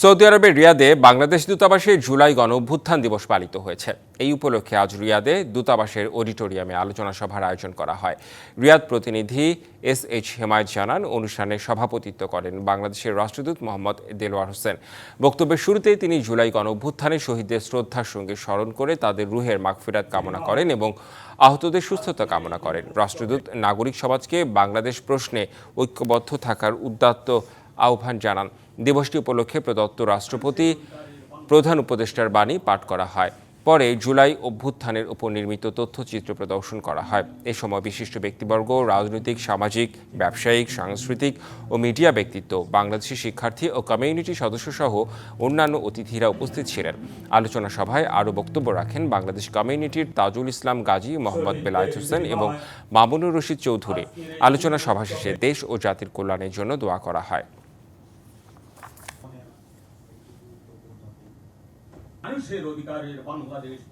Saudi আরবের রিয়াদে বাংলাদেশ দূতাবাসে জুলাই গণ অভ্যুত্থান দিবস পালিত হয়েছে। এই উপলক্ষে আজ রিয়াদে দূতাবাসের অডিটোরিয়ামে আলোচনা সভার আয়োজন করা হয়। রিয়াদ প্রতিনিধি এস এইচ হেমায়ত জানান, অনুষ্ঠানে সভাপতিত্ব করেন বাংলাদেশের রাষ্ট্রদূত মোহাম্মদ দেলোয়ার হোসেন। বক্তব্যের শুরুতেই তিনি জুলাই গণ অভ্যুত্থানে শহীদদের শ্রদ্ধার সঙ্গে স্মরণ করে তাদের রুহের মাগফিরাত কামনা করেন এবং আহতদের সুস্থতা কামনা করেন। রাষ্ট্রদূত নাগরিক সমাজকে বাংলাদেশ প্রশ্নে ঐক্যবদ্ধ থাকার উদ্যাত্ত আহ্বান জানান। দিবসটি উপলক্ষে প্রদত্ত রাষ্ট্রপতি প্রধান উপদেষ্টার বাণী পাঠ করা হয়। পরে জুলাই অভ্যুত্থানের উপর নির্মিত তথ্যচিত্র প্রদর্শন করা হয়। এ সময় বিশিষ্ট ব্যক্তিবর্গ, রাজনৈতিক, সামাজিক, ব্যবসায়িক, সাংস্কৃতিক ও মিডিয়া ব্যক্তিত্ব, বাংলাদেশি শিক্ষার্থী ও কমিউনিটি সদস্যসহ অন্যান্য অতিথিরা উপস্থিত ছিলেন। আলোচনা সভায় আরও বক্তব্য রাখেন বাংলাদেশ কমিউনিটির তাজুল ইসলাম গাজী, মোহাম্মদ বেলায়েত হোসেন এবং মামুনুর রশিদ চৌধুরী। আলোচনা সভা শেষে দেশ ও জাতির কল্যাণের জন্য দোয়া করা হয়। মানুষের অধিকারের বাংলাদেশ